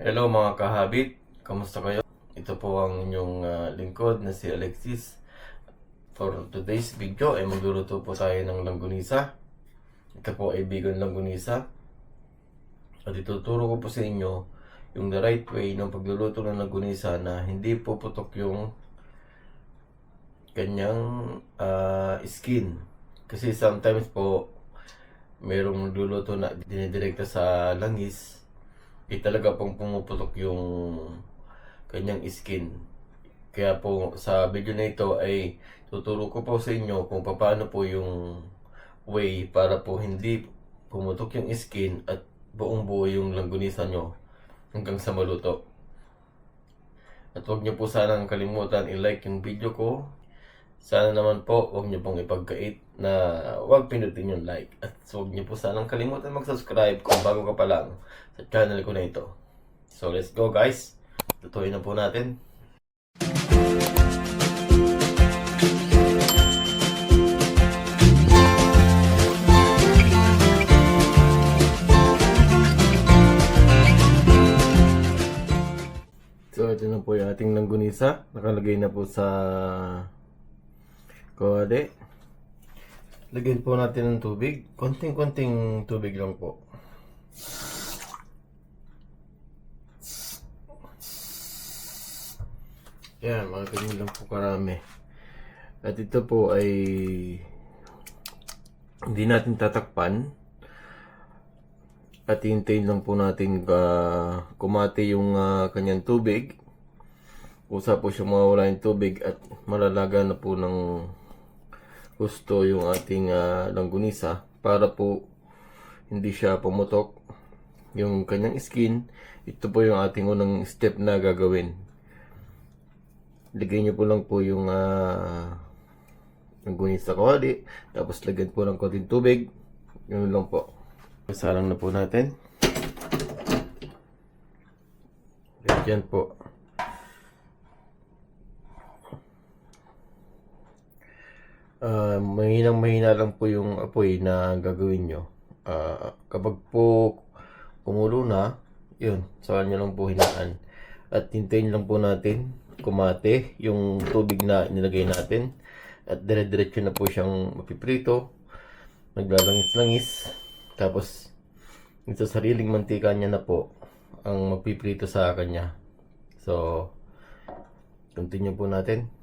Hello mga kahabit, kamusta kayo? Ito po ang inyong ah, lingkod na si Alexis. For today's video ay magluluto po tayo ng langgunisa. Ito po ay vegan langgunisa. At ituturo ko po sa inyo yung the right way ng pagluluto ng langgunisa na hindi po putok yung kanyang ah, skin. Kasi sometimes po merong nagluluto na dinidirekta sa langis eh talaga pong pumuputok yung kanyang skin. Kaya po sa video na ito ay tuturo ko po sa inyo kung paano po yung way para po hindi pumutok yung skin at buong buo yung langgunisa nyo hanggang sa maluto. At huwag nyo po sanang kalimutan i-like yung video ko. Sana naman po huwag nyo pong ipagkait na huwag pinutin yung like. At huwag nyo po sanang kalimutan mag-subscribe kung bago ka pa lang sa channel ko na ito. So let's go guys. Tutuin na po natin. So ito na po yung ating langgunisa. Nakalagay na po sa kawali. Lagyan po natin ng tubig. Konting-konting tubig lang po. Yan, mga ganyan lang po karami. At ito po ay hindi natin tatakpan. At hintayin lang po natin uh, kumati yung ah, kanyang tubig. Usa po siya mawawala yung tubig at malalaga na po ng gusto yung ating ah, langgunisa para po hindi siya pumutok yung kanyang skin. Ito po yung ating unang step na gagawin. Lagyan nyo po lang po yung uh, langgunisa kawali. Tapos lagyan po ng konting tubig. Yun lang po. Salang na po natin. Lagyan po. Ah, mahinang mahina lang po yung apoy na gagawin nyo. Ah, kapag po kumulo na, yun, saka nyo lang po hinaan. At hintayin lang po natin kumate yung tubig na nilagay natin. At dire-diretso na po siyang mapiprito. Naglalangis-langis. Tapos, ito sariling mantika niya na po ang magpiprito sa kanya. So, continue po natin.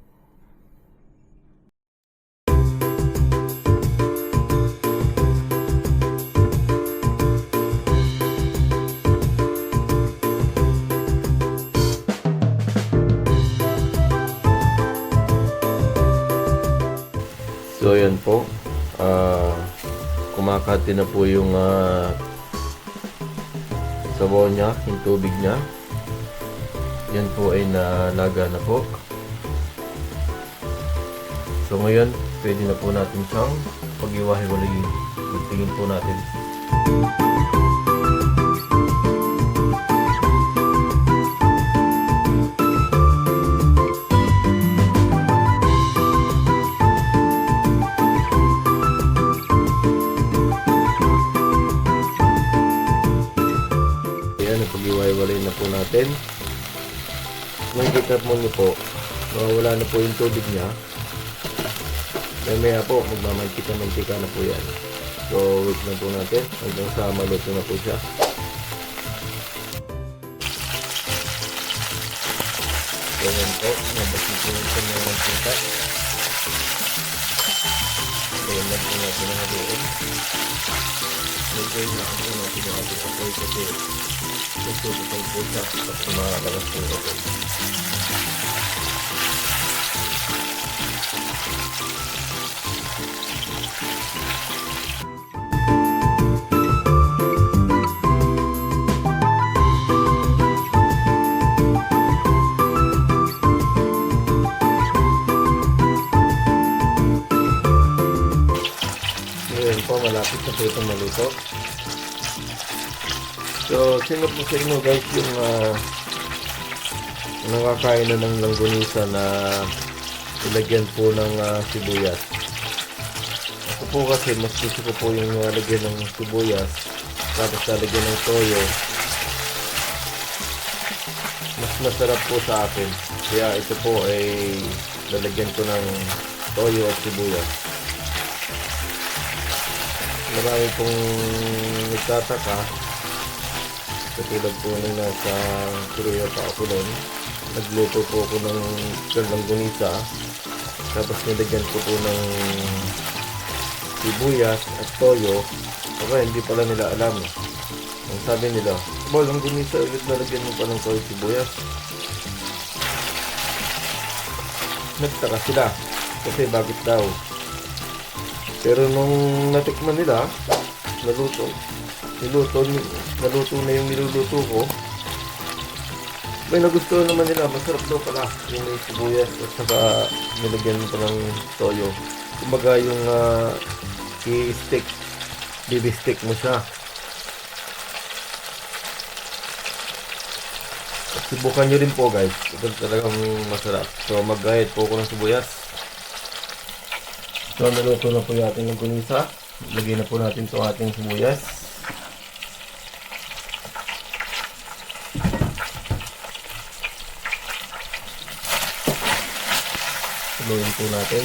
So, yan po. Ah, kumakati na po yung ah, sabaw niya, yung tubig niya. Yan po ay nalaga na po. So, ngayon, pwede na po natin siyang pag-iwahiwalayin. Tingin po natin. Ayan, Mo niyo po, mawawala na po yung tubig niya. Maya maya po, magmamantika-mantika na po yan. So, wait lang po natin hanggang sa maluto na po siya. So, yan po, nabas na po yung kanyang mantika. Ayan na po natin ang haluin. Okay na ako natin ang ating apoy kasi pang po siya at kumakalas po yung apoy. Ngayon po, malapit na po itong maluto. So, sino po sa inyo guys yung uh, nakakain na ng langgunisa na ilagyan po ng ah, sibuyas? Ako po kasi mas gusto ko po yung uh, ng sibuyas tapos lalagyan ng toyo masarap po sa akin. Kaya ito po ay lalagyan ko ng toyo at sibuyas. Marami pong nagtataka. Katulad po nung nasa Korea pa ako noon. Nagluto po ako ng karlang gunisa. Tapos nilagyan ko po ng sibuyas at toyo. Aba, hindi pala nila alam. Ang sabi nila, Bol, ang gunisa ulit nalagyan mo pa ng toyo sibuyas. Nagtaka sila. Kasi bakit daw? Pero nung natikman nila, naluto, niluto, naluto na yung niluluto ko, may nagustuhan naman nila, masarap daw pala yung may sibuyas at saka nilagyan mo pa ng toyo. Kumbaga yung uh, i-stick, baby stick mo siya. At subukan nyo rin po guys, ito talagang masarap. So mag-gayat po ako ng sibuyas. So, naluto na po yung ating longganisa. Lagyan na po natin itong ating sibuyas. Tuloyin po natin.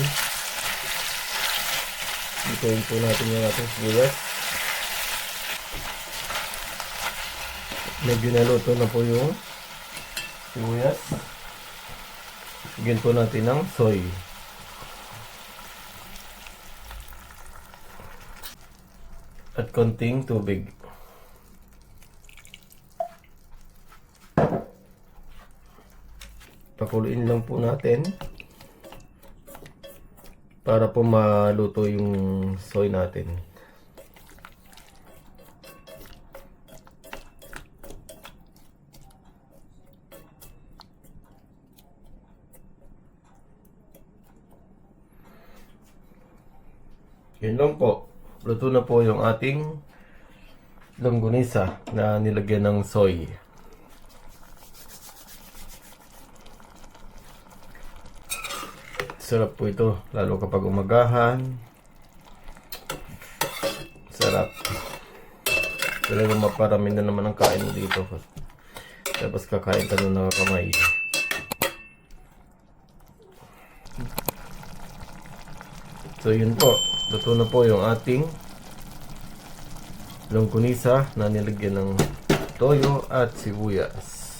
Ituloyin po natin yung ating sibuyas. Medyo naluto na po yung sibuyas. Lagyan po natin ng soy. at konting tubig. Pakuluin lang po natin para po maluto yung soy natin. Yun lang po. Luto na po yung ating longganisa na nilagyan ng soy. Sarap po ito, lalo kapag umagahan. Sarap. Talaga maparami na naman ang kain mo dito. Tapos kakain ka ng kamay. So yun po, luto na po yung ating longganisa na nilagyan ng toyo at sibuyas.